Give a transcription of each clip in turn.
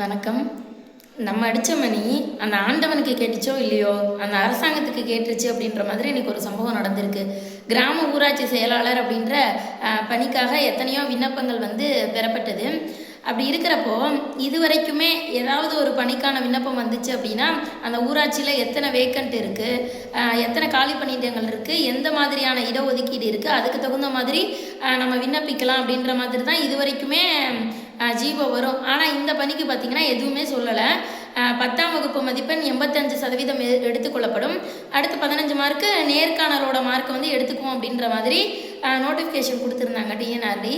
வணக்கம். நம்ம அடித்த மணி அந்த ஆண்டவனுக்கு கேட்டுச்சோ இல்லையோ அந்த அரசாங்கத்துக்கு கேட்டுருச்சு அப்படின்ற மாதிரி இன்னைக்கு ஒரு சம்பவம் நடந்திருக்கு. கிராம ஊராட்சி செயலாளர் அப்படின்ற பணிக்காக எத்தனையோ விண்ணப்பங்கள் வந்து பெறப்பட்டது. அப்படி இருக்கிறப்போ இது வரைக்குமே ஏதாவது ஒரு பணிக்கான விண்ணப்பம் வந்துச்சு அப்படின்னா அந்த ஊராட்சியில் எத்தனை வேக்கண்ட் இருக்குது எத்தனை காலி பணியிடங்கள் இருக்குது எந்த மாதிரியான இடஒதுக்கீடு இருக்குது அதுக்கு தகுந்த மாதிரி நம்ம விண்ணப்பிக்கலாம் அப்படின்ற மாதிரி தான் இது வரைக்குமே ஜீவோ வரும். ஆனால் இந்த பணிக்கு பார்த்திங்கன்னா எதுவுமே சொல்லலை. பத்தாம் வகுப்பு மதிப்பெண் எண்பத்தஞ்சு சதவீதம் எடுத்துக்கொள்ளப்படும். அடுத்து பதினஞ்சு மார்க்கு நேர்காணலோட மார்க் வந்து எடுத்துக்குவோம் அப்படின்ற மாதிரி நோட்டிஃபிகேஷன் கொடுத்துருந்தாங்க டிஎன்ஆர்டி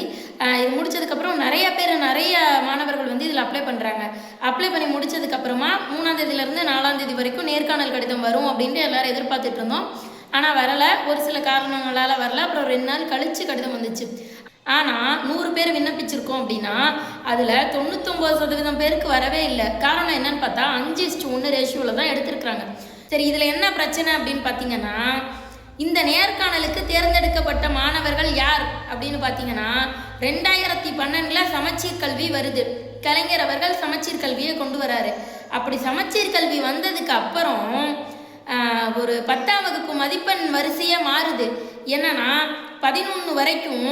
இது முடிச்சதுக்கப்புறம் நிறைய பேர் நிறைய மாணவர்கள் வந்து இதில் அப்ளை பண்ணுறாங்க அப்ளை பண்ணி முடிச்சதுக்கப்புறமா மூணாம் தேதியிலேருந்து நாலாம் தேதி வரைக்கும் நேர்காணல் கடிதம் வரும் அப்படின்ட்டு எல்லாரும் எதிர்பார்த்துட்டு இருந்தோம். ஆனால் வரலை. ஒரு சில காரணங்களால் வரல. அப்புறம் ரெண்டு நாள் கழிச்சு கடிதம் வந்துச்சு. ஆனால் நூறு பேர் விண்ணப்பிச்சிருக்கோம் அப்படின்னா அதில் தொண்ணூத்தொம்பது சதவீதம் பேருக்கு வரவே இல்லை. காரணம் என்னன்னு பார்த்தா அஞ்சு இஸ்டு ஒன்று ரேஷியோவில் தான் எடுத்திருக்கிறாங்க. சரி இதில் என்ன பிரச்சனை அப்படின்னு பார்த்தீங்கன்னா இந்த நேர்காணலுக்கு தேர்ந்தெடுக்கப்பட்ட மாணவர்கள் யார் அப்படின்னு பார்த்தீங்கன்னா ரெண்டாயிரத்தி பன்னெண்டில் சமச்சீர் கல்வி வருது. கலைஞர் அவர்கள் சமச்சீர் கல்வியை கொண்டு வராரு. அப்படி சமச்சீர் கல்வி வந்ததுக்கு அப்புறம் ஒரு பத்தாம் வகுப்பு மதிப்பெண் வரிசையே மாறுது. என்னன்னா பதினொன்று வரைக்கும்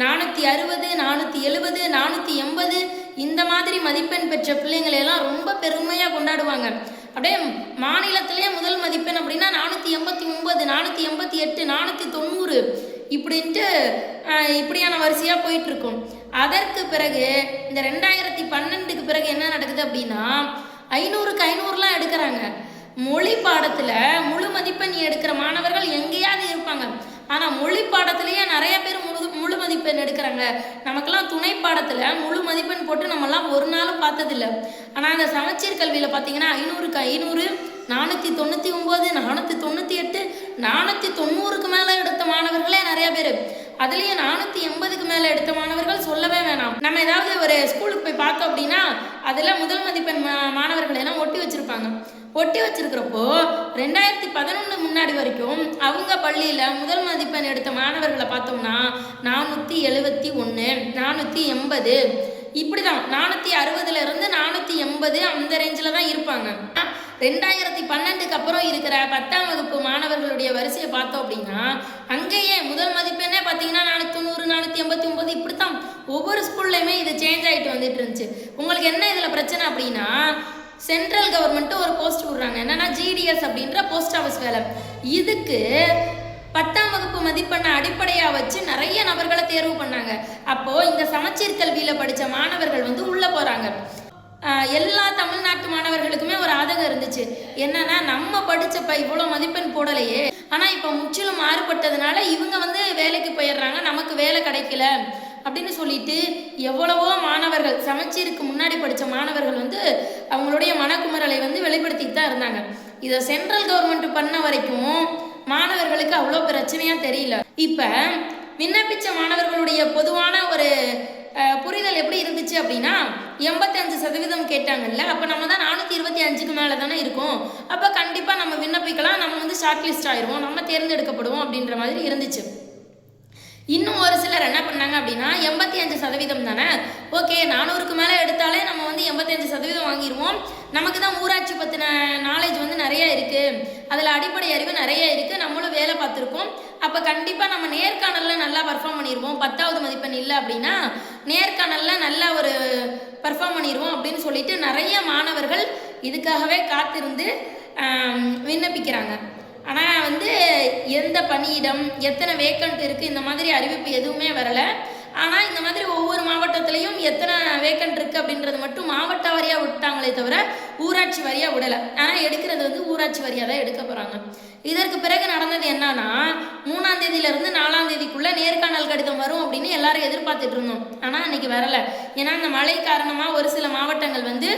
நானூற்றி அறுபது நானூற்றி எழுபது நானூற்றி எண்பது இந்த மாதிரி மதிப்பெண் பெற்ற பிள்ளைங்களையெல்லாம் ரொம்ப பெருமையாக கொண்டாடுவாங்க. அப்படியே மாநிலத்திலேயே முதல் மதிப்பெண் அப்படின்னா நானூற்றி எண்பத்தி ஒம்பது நானூற்றி எண்பத்தி எட்டு நானூற்றி தொண்ணூறு இப்படின்ட்டு இப்படியான வரிசையாக போயிட்டுருக்கும். அதற்கு பிறகு இந்த ரெண்டாயிரத்தி பன்னெண்டுக்கு பிறகு என்ன நடக்குது அப்படின்னா ஐநூறுக்கு ஐநூறுலாம் எடுக்கிறாங்க. மொழி பாடத்தில் முழு மதிப்பெண் எடுக்கிற மாணவர்கள் எங்கேயாவது இருப்பாங்க. ஆனால் மொழி பாடத்திலேயே நிறைய பேர் மதிப்பெண் எடுக்கிறாங்க. நமக்கெல்லாம் துணை பாடத்தில் முழு மதிப்பெண் போட்டு நம்மலாம் ஒரு நாளும் பார்த்ததில்ல. ஆனால் அந்த சமச்சீர் கல்வியில் பார்த்தீங்கன்னா ஐநூறுக்கு ஐநூறு நானூற்றி தொண்ணூற்றி ஒம்பது நானூற்றி தொண்ணூற்றி எட்டு நானூற்றி தொண்ணூறுக்கு மேலே எடுத்த மாணவர்களே நிறைய பேர். அதுலேயும் நானூற்றி எண்பதுக்கு மேலே எடுத்த மாணவர்கள் சொல்லவே வேணாம். நம்ம ஏதாவது ஒரு ஸ்கூலுக்கு போய் பார்த்தோம் அப்படின்னா அதில் முதல் மதிப்பெண் மா- மாணவர்களை எல்லாம் ஒட்டி வச்சுருப்பாங்க. ஒட்டி வச்சிருக்கிறப்போ ரெண்டாயிரத்தி பதினொன்று முன்னாடி வரைக்கும் அவங்க பள்ளியில் முதல் மதிப்பெண் எடுத்த மாணவர்களை பார்த்தோம்னா நானூற்றி எழுபத்தி ஒன்று நானூற்றி எண்பது. இப்படி தான் நானூற்றி அறுபதுலேருந்து நானூற்றி எண்பது அந்த ரேஞ்சில் தான் இருப்பாங்க. ரெண்டாயிரத்தி பன்னெண்டுக்கு அப்புறம் இருக்கிற பத்தாம் வகுப்பு மாணவர்களுடைய வரிசையை பார்த்தோம் அப்படின்னா அங்கேயே முதல் மதிப்பெண்ணே பார்த்தீங்கன்னா நானூற்றி தொண்ணூறு நானூற்றி எண்பத்தி ஒம்பது இப்படி தான் ஒவ்வொரு ஸ்கூல்லையுமே இது சேஞ்ச் ஆகிட்டு வந்துட்டு இருந்துச்சு. உங்களுக்கு என்ன இதில் பிரச்சனை அப்படின்னா சென்ட்ரல் கவர்மெண்ட்டு ஒரு போஸ்ட் விடுறாங்க என்னன்னா ஜிடிஎஸ் அப்படின்ற போஸ்ட் ஆஃபீஸ் வேலை. இதுக்கு பத்தாம் வகுப்பு மதிப்பெண்ணை அடிப்படையாக வச்சு நிறைய நபர்களை தேர்வு பண்ணாங்க. அப்போது இந்த சமச்சீர் கல்வியில் படித்த மாணவர்கள் வந்து உள்ளே போகிறாங்க எல்லா தமிழ்நாட்டு மாணவர்களுக்குமே ஒரு ஆதகம் இருந்துச்சு. என்னன்னா நம்ம படிச்சப்ப இவ்வளோ மதிப்பெண் போடலையே. ஆனால் இப்போ முற்றிலும் மாறுபட்டதுனால இவங்க வந்து வேலைக்கு போயிடுறாங்க நமக்கு வேலை கிடைக்கல அப்படின்னு சொல்லிட்டு எவ்வளவோ மாணவர்கள் சமச்சீருக்கு முன்னாடி படித்த மாணவர்கள் வந்து அவங்களுடைய மனக்குமரலை வந்து வெளிப்படுத்திட்டு தான் இருந்தாங்க. இதை சென்ட்ரல் கவர்மெண்ட் பண்ண வரைக்கும் மாணவர்களுக்கு அவ்வளோ பிரச்சனையாக தெரியல. இப்போ விண்ணப்பித்த மாணவர்களுடைய பொதுவான ஒரு புரிதல் எப்படி இருந்துச்சு அப்படின்னா எண்பத்தஞ்சு சதவீதம் கேட்டாங்கல்ல அப்போ நம்ம தான் நானூற்றி இருபத்தி அஞ்சுக்கு மேலே தானே இருக்கோம். அப்போ கண்டிப்பாக நம்ம விண்ணப்பிக்கலாம் நம்ம வந்து ஷார்ட் லிஸ்ட் ஆயிடுவோம் நம்ம தேர்ந்தெடுக்கப்படுவோம் அப்படின்ற மாதிரி இருந்துச்சு. இன்னும் ஒரு சிலர் என்ன பண்ணாங்க அப்படின்னா எண்பத்தி அஞ்சு சதவீதம் தானே? ஓகே நானூறுக்கு மேலே எடுத்தாலே நம்ம வந்து எண்பத்தஞ்சு சதவீதம் வாங்கிடுவோம் நமக்கு தான் ஊராட்சி பற்றின நாலேஜ் வந்து நிறைய இருக்குது அதில் அடிப்படை அறிவு நிறைய இருக்குது நம்மளும் வேலை பார்த்துருக்கோம். அப்போ கண்டிப்பாக நம்ம நேர்காணலில் நல்லா பர்ஃபார்ம் பண்ணிடுவோம் பத்தாவது மதிப்பெண் இல்லை அப்படின்னா நேர்காணலில் நல்லா ஒரு பர்ஃபார்ம் பண்ணிடுவோம் அப்படின்னு சொல்லிட்டு நிறைய மாணவர்கள் இதுக்காகவே காத்திருந்து விண்ணப்பிக்கிறாங்க. ஆனால் வந்து எந்த பணியிடம் எத்தனை வேக்கண்ட் இருக்குது இந்த மாதிரி அறிவிப்பு எதுவுமே வரலை. ஆனால் இந்த மாதிரி ஒவ்வொரு மாவட்டத்துலேயும் எத்தனை வேக்கண்ட் இருக்குது அப்படின்றது மட்டும் மாவட்ட வாரியாக விட்டாங்களே தவிர ஊராட்சி வாரியாக விடலை. ஆனால் எடுக்கிறது வந்து ஊராட்சி வாரியாக தான் எடுக்க போகிறாங்க இதற்கு பிறகு நடந்தது என்னன்னா மூணாம் தேதியிலேருந்து நாலாம் தேதிக்குள்ளே நேர்காணல் கடிதம் வரும் அப்படின்னு எல்லாரும் எதிர்பார்த்துட்டு இருந்தோம். ஆனால் அன்னைக்கு வரலை. ஏன்னா அந்த மழை காரணமாக ஒரு சில மாவட்டங்கள் வந்து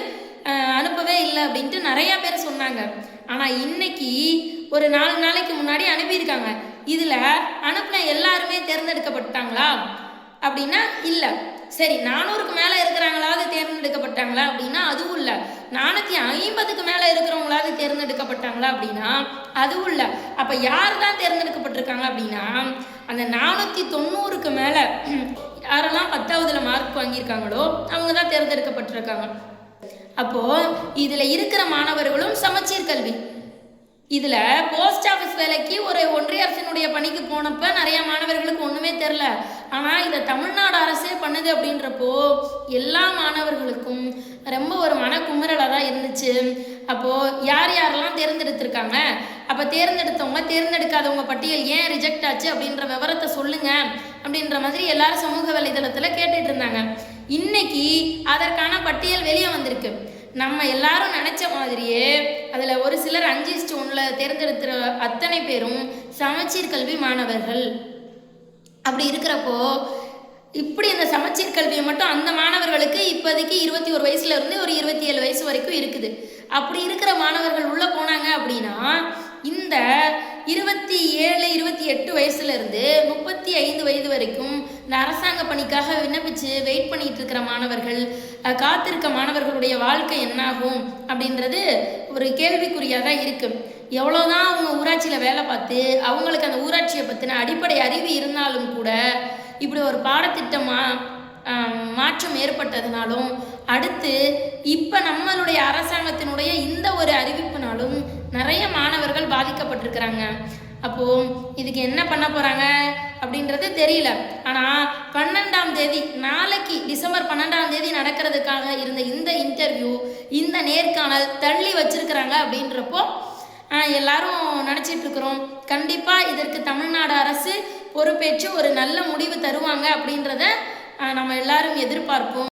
அனுப்பவே இல்லை அப்படின்ட்டு நிறையா பேர் சொன்னாங்க. ஆனால் இன்னைக்கு ஒரு நாலு நாளைக்கு முன்னாடி அனுப்பியிருக்காங்க. இதில் அனுப்பின எல்லாருமே தேர்ந்தெடுக்கப்பட்டாங்களா? அப்படின்னா இல்லை. சரி நானூறுக்கு மேலே இருக்கிறவங்களாவது தேர்ந்தெடுக்கப்பட்டாங்களா அப்படின்னா அதுவும் இல்லை. நானூற்றி ஐம்பதுக்கு மேலே இருக்கிறவங்களாவது தேர்ந்தெடுக்கப்பட்டாங்களா அப்படின்னா அதுவும் இல்லை. அப்போ யார் தான் தேர்ந்தெடுக்கப்பட்டிருக்காங்க அப்படின்னா அந்த நானூற்றி தொண்ணூறுக்கு மேலே யாரெல்லாம் பத்தாவதுல மார்க் வாங்கியிருக்காங்களோ அவங்க தான் தேர்ந்தெடுக்கப்பட்டிருக்காங்க. அப்போது இதில் இருக்கிற மாணவர்களும் சமச்சீர் கல்வி. இதில் போஸ்ட் ஆஃபீஸ் வேலைக்கு ஒரு ஒன்றிய அரசினுடைய பணிக்கு போனப்ப நிறைய மாணவர்களுக்கு ஒன்றுமே தெரில ஆனால் இதை தமிழ்நாடு அரசே பண்ணுது அப்படின்றப்போ எல்லா மாணவர்களுக்கும் ரொம்ப ஒரு மன குமுறலாக தான் இருந்துச்சு. அப்போது யார் யாரெல்லாம் தேர்ந்தெடுத்திருக்காங்க? அப்போ தேர்ந்தெடுத்தவங்க தேர்ந்தெடுக்காதவங்க பட்டியல் ஏன் ரிஜெக்ட் ஆச்சு அப்படின்ற விவரத்தை சொல்லுங்கள் அப்படின்ற மாதிரி எல்லாரும் சமூக வலைதளத்தில் கேட்டுட்டு இருந்தாங்க. இன்னைக்கு அதற்கான பட்டியல் வெளியே வந்திருக்கு. நம்ம எல்லாரும் நினச்ச மாதிரியே அதில் ஒரு சிலர் அஞ்சு இஸ்டு ஒன்றில் தேர்ந்தெடுக்கிற அத்தனை பேரும் சமச்சீர் கல்வி மாணவர்கள். அப்படி இருக்கிறப்போ இப்படி இந்த சமச்சீர் கல்வியை மட்டும் அந்த மாணவர்களுக்கு இப்போதைக்கு இருபத்தி ஒரு வயசுல இருந்து ஒரு இருபத்தி ஏழு வயசு வரைக்கும் இருக்குது. அப்படி இருக்கிற மாணவர்கள் உள்ளே போனாங்க அப்படின்னா இந்த இருபத்தி ஏழு இருபத்தி எட்டு வயசுல இருந்து முப்பத்தி ஐந்து வயது வரைக்கும் இந்த அரசாங்க பணிக்காக விண்ணப்பிச்சு வெயிட் பண்ணிட்டு இருக்கிற மாணவர்கள் காத்திருக்க மாணவர்களுடைய வாழ்க்கை என்னாகும் அப்படின்றது ஒரு கேள்விக்குறியாக தான் இருக்கு. எவ்வளோதான் அவங்க ஊராட்சியில் வேலை பார்த்து அவங்களுக்கு அந்த ஊராட்சியை பற்றின அடிப்படை அறிவு இருந்தாலும் கூட இப்படி ஒரு பாடத்திட்டமாக மாற்றம் ஏற்பட்டதுனாலும் அடுத்து இப்போ நம்மளுடைய அரசாங்கத்தினுடைய இந்த ஒரு அறிவிப்புனாலும் நிறைய பாதிக்கப்பட்டிருக்கிறாங்க. அப்போது இதுக்கு என்ன பண்ண போகிறாங்க அப்படின்றது தெரியல. ஆனால் பன்னெண்டாம் தேதி நாளைக்கு டிசம்பர் பன்னெண்டாம் தேதி நடக்கிறதுக்காக இருந்த இந்த இன்டர்வியூ இந்த நேர்காணல் தள்ளி வச்சிருக்கிறாங்க அப்படின்றப்போ எல்லாரும் நினச்சிட்டு இருக்கிறோம். கண்டிப்பாக இதற்கு தமிழ்நாடு அரசு பொறுப்பேற்று ஒரு நல்ல முடிவு தருவாங்க அப்படின்றத நம்ம எல்லாரும் எதிர்பார்ப்போம்.